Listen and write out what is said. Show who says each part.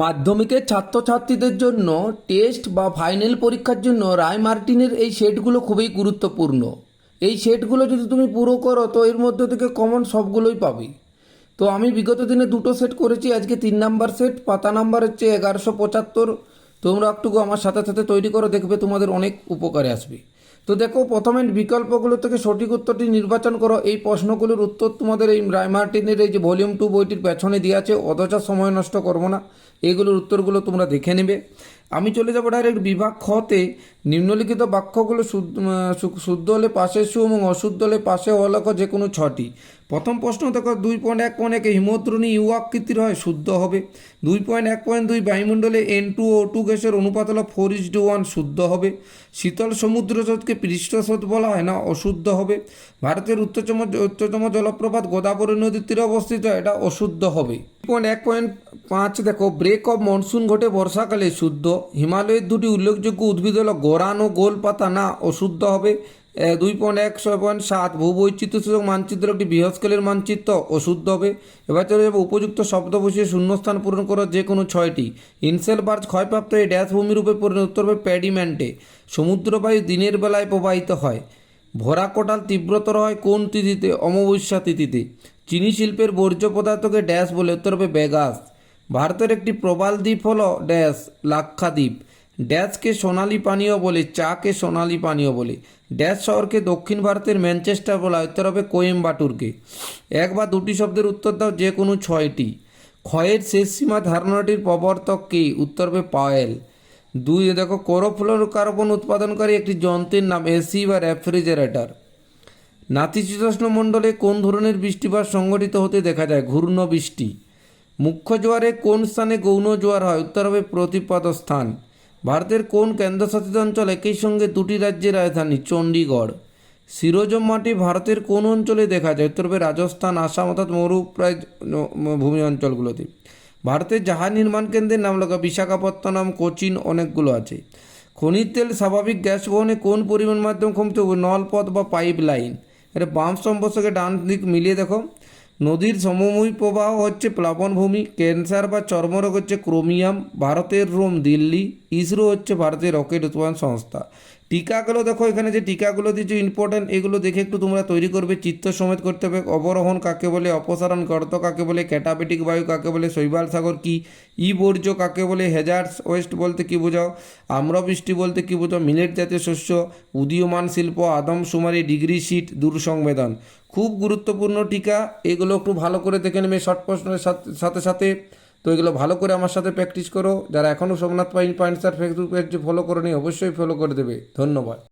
Speaker 1: মাধ্যমিকের ছাত্রছাত্রীদের জন্য টেস্ট বা ফাইনাল পরীক্ষার জন্য রায় মার্টিনের এই সেটগুলো খুবই গুরুত্বপূর্ণ। এই সেটগুলো যদি তুমি পুরো করো, তো এর মধ্যে থেকে কমন সবগুলোই পাবে। তো আমি বিগত দিনে দুটো সেট করেছি, আজকে তিন নাম্বার সেট, পাতা নাম্বার হচ্ছে এগারোশো পঁচাত্তর। তোমরা একটু আমার সাথে সাথে তৈরি করো, দেখবে তোমাদের অনেক উপকারে আসবে। তো দেখো, প্রথমে বিকল্পগুলো থেকে সঠিক উত্তরটি নির্বাচন করো। এই প্রশ্নগুলোর উত্তর তোমাদের এই রায়মার্টিনের এই যে ভলিউম টু বইটির পেছনে দিয়ে আছে, অথচ সময় নষ্ট করব না। এগুলোর উত্তরগুলো তোমরা দেখে নেবে। আমি চলে যাব ডাইরেক্ট বিভাগ খতে নিম্নলিখিত বাক্যগুলো শুদ্ধ হলে পাশে সু এবং অশুদ্ধ হলে পাশে অলক যে কোনো ছটি। প্রথম প্রশ্ন দেখো, দুই পয়েন্ট এক পয়েন্ট একে হিমদ্রণী ইউ আকৃতির হয়, শুদ্ধ হবে। দুই পয়েন্ট এক পয়েন্ট দুই বায়ুমণ্ডলে এন টু ও টু গ্যাসের অনুপাত হলো ফোর ইস টু ওয়ান শুদ্ধ হবে। শীতল সমুদ্র স্রোতকে পৃষ্ঠস্রোত বলা হয় না, অশুদ্ধ হবে। ভারতের উচ্চতম উচ্চতম জলপ্রপাত গোদাবরী নদীর তীরে অবস্থিত, এটা অশুদ্ধ হবে। পয়েন্ট এক পয়েন্ট পাঁচ দেখো ব্রেক অফ মনসুন ঘটে বর্ষাকালে শুদ্ধ। হিমালয়ের দুটি উল্লেখযোগ্য উদ্ভিদ হলো গোরান ও গোল পাতা না, অশুদ্ধ হবে। দুই পয়েন্ট এক, ছয় পয়েন্ট সাত। ভূবৈচিত্র্য সূচক মানচিত্র একটি বৃহৎ স্কেলের মানচিত্র, অশুদ্ধ হবে। এবার চলে যাবে উপযুক্ত শব্দ বসিয়ে শূন্যস্থান পূরণ করো যে কোনো ছয়টি। ইনসেল বার্জ ক্ষয়প্রাপ্ত এই ড্যাশ ভূমিরূপে পরিণত হবে প্যাডিম্যান্টে সমুদ্রবায়ু দিনের বেলায় প্রবাহিত হয়। ভরা কোটাল তীব্রতর হয় কোন তিথিতে? অমাবস্যা তিথিতে। চিনি শিল্পের বর্জ্য পদার্থকে ড্যাশ বলে উত্তর হবে ব্যাগাস ভারতের একটি প্রবাল দ্বীপ হল ড্যাশ লাক্ষাদ্বীপ ড্যাশকে সোনালি পানীয় বলে, চাকে সোনালি পানীয় বলে। ড্যাশ শহরকে দক্ষিণ ভারতের ম্যানচেস্টার বলা উত্তর হবে কোয়েম্বাটুরকে। এক বা দুটি শব্দের উত্তর দাও যে কোনো ছয়টি। ক্ষয়ের শেষ সীমা ধারণাটির প্রবর্তক কে? উত্তর হবে পায়েল দুই দেখো কার্বন উৎপাদনকারী একটি যন্ত্রের নাম এসি বা রেফ্রিজারেটর। নাতিশীতোষ্ণ মণ্ডলে কোন ধরনের বৃষ্টিপাত সংঘটিত হতে দেখা যায়? ঘূর্ণ বৃষ্টি মুখ্য জোয়ারে কোন স্থানে গৌণ জোয়ার হয়? উত্তর হবে প্রতিপাদ স্থান। ভারতের কোন কেন্দ্রশাসিত অঞ্চল একই সঙ্গে দুটি রাজ্যের রাজধানী? চণ্ডীগড়। সিরোজম মাটি ভারতের কোন অঞ্চলে দেখা যায়? উত্তর হবে রাজস্থান, আসাম, অর্থাৎ মরুপ্রায় ভূমি অঞ্চলগুলোতে। ভারতের জাহাজ নির্মাণ কেন্দ্রের নাম লাগা বিশাখাপত্তনম, কোচিন, অনেকগুলো আছে। খনিজ তেল স্বাভাবিক গ্যাস বহনে কোন পরিমাণ মাধ্যম কমতে হবে? নলপথ বা পাইপ লাইন এটা বাম সম্পর্কে ডান দিক মিলিয়ে দেখো। নদীর সমময়ী প্রবাহ হচ্ছে প্লাবনভূমি, ক্যান্সার বা চর্মরোগ হচ্ছে ক্রোমিয়াম, ভারতের রোম, দিল্লি, ইসরো হচ্ছে ভারতের রকেট উৎপাদন সংস্থা। টিকাগুলো দেখো, এখানে যে টিকাগুলো দিয়েছে ইম্পর্টেন্ট এগুলো দেখে একটু তোমরা তৈরি করবে, চিত্ত সমেত করতে হবে। অবরোহণ কাকে বলে, অপসারণ গর্ত কাকে বলে, ক্যাটাবেটিক বায়ু কাকে বলে, শৈবাল সাগর কি, ই বর্জ্য কাকে বলে হেজার্স ওয়েস্ট বলতে কি বোঝাও, আম্রবৃষ্টি বলতে কি বোঝাও মিলেট জাতীয় শস্য, উদীয়মান শিল্প আদমশুমারি ডিগ্রি শিট দূর সংবেদন খুব গুরুত্বপূর্ণ টিকা, এগুলো একটু ভালো করে দেখে নেবে শর্ট প্রশ্নের সাথে সাথে। তো এগুলো ভালো করে আমার সাথে প্র্যাকটিস করো। যারা এখনও Somnath Pain point sir Facebook page follow করো নি অবশ্যই ফলো করে দেবে। ধন্যবাদ।